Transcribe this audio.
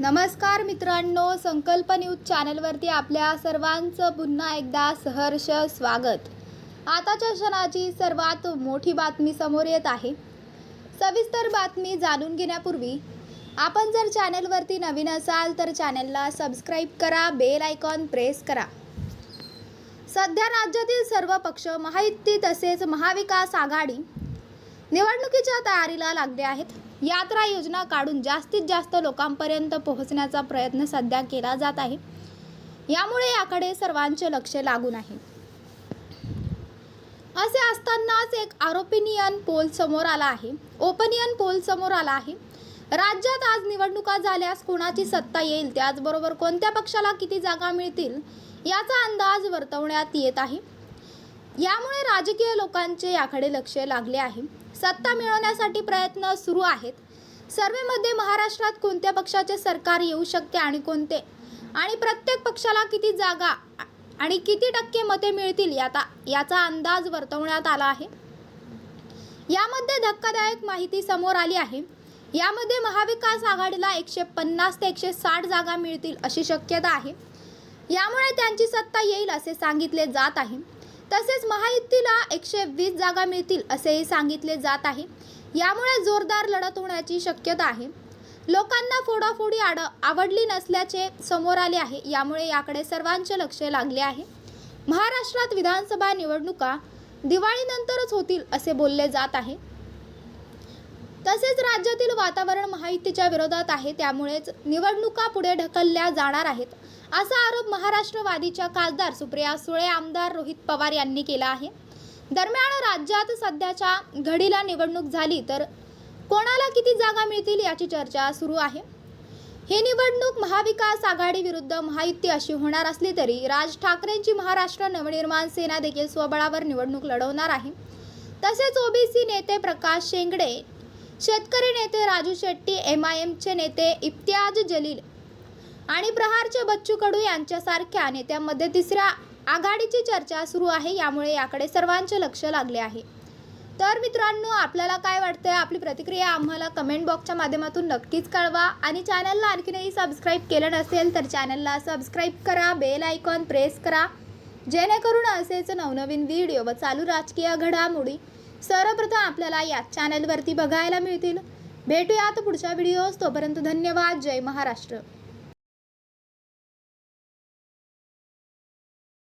नमस्कार मित्रांनो संकल्प न्यूज चॅनलवरती आपल्या सर्वांचं पुन्हा एकदा सहर्ष स्वागत. आताच्या क्षणाची सर्वात मोठी बातमी समोर येत आहे. सविस्तर बातमी जाणून घेण्यापूर्वी आपण जर चॅनलवरती नवीन असाल तर चॅनलला सबस्क्राईब करा बेल आयकॉन प्रेस करा. सध्या राज्यातील सर्व पक्ष महायुती तसेच महाविकास आघाडी निवडणुकीच्या तयारीला लागले आहेत. यात्रा योजना काढून जास्तीत जास्त लोकांपर्यंत पोहोचण्याचा प्रयत्न सध्या केला जात आहे. यामुळे याकडे सर्वांचे लक्ष लागून आहे. असे असतानाच एक आरोपिनियन पोल समोर आला आहे. ओपनियन पोल समोर आला आहे. राज्यात आज निवडणुका झाल्यास कोणाची सत्ता येईल? त्याचबरोबर कोणत्या पक्षाला किती जागा मिळतील? याचा अंदाज वर्तवण्यात येत आहे. यामुळे राजकीय लोकांचे याकडे लक्ष लागले आहे. सत्ता मिळवण्यासाठी प्रयत्न सुरू आहेत. सर्वेमध्ये महाराष्ट्रात कोणत्या पक्षाचे सरकार येऊ शकते आणि कोणते? आणि प्रत्येक पक्षाला किती जागा आणि किती टक्के मते मिळतील याता याचा अंदाज वर्तवण्यात आला आहे. यामध्ये धक्कादायक माहिती समोर आली आहे. यामध्ये महाविकास आघाडीला एकशे पन्नास ते एकशे साठ जागा मिळतील अशी शक्यता आहे. यामुळे त्यांची सत्ता येईल असे सांगितले जात आहे. तसेच महायुतीला एकशे वीस जागा मिळतील असेही सांगितले जात आहे. यामुळे जोरदार लढत होण्याची शक्यता आहे. लोकांना फोडाफोडी आड आवडली नसल्याचे समोर आले आहे. यामुळे याकडे सर्वांचे लक्ष लागले आहे. महाराष्ट्रात विधानसभा निवडणुका दिवाळीनंतरच होतील असे बोलले जात आहे. तसेच राज्यातील वातावरण महायुतीच्या विरोधात आहे. त्यामुळेच निवडणुका पुढे ढकलल्या जाणार आहेत. असा आरोप महाराष्ट्रवादीच्या खासदार सुप्रिया सुळे आमदार रोहित पवार यांनी केला आहे. दरम्यान राज्यात सध्याच्या घडीला निवडणूक झाली तर कोणाला किती जागा मिळतील याची चर्चा सुरू आहे. ही निवडणूक महाविकास आघाडी विरुद्ध महायुती अशी होणार असली तरी राज ठाकरेंची महाराष्ट्र नवनिर्माण सेना देखील स्वबळावर निवडणूक लढवणार आहे. तसेच ओबीसी नेते प्रकाश शेंगडे शेतकरी नेते राजू शेट्टी एम आय एमचे नेते इम्तियाज जलील आणि प्रहारचे बच्चू कडू यांच्यासारख्या नेत्यांमध्ये तिसऱ्या आघाडीची चर्चा सुरू आहे यामुळे याकडे सर्वांचे लक्ष लागले आहे. तर मित्रांनो आपल्याला काय वाटतंय? आपली प्रतिक्रिया आम्हाला कमेंट बॉक्सच्या माध्यमातून नक्कीच कळवा. आणि चॅनलला आणखीनही सबस्क्राईब केलं नसेल तर चॅनलला सबस्क्राईब करा बेल आयकॉन प्रेस करा. जेणेकरून असेच नवनवीन व्हिडिओ व चालू राजकीय घडामोडी सर्वप्रथम आपल्याला या चॅनलवरती बघायला मिळतील. भेटूयात पुढच्या व्हिडिओज तोपर्यंत धन्यवाद. जय महाराष्ट्र.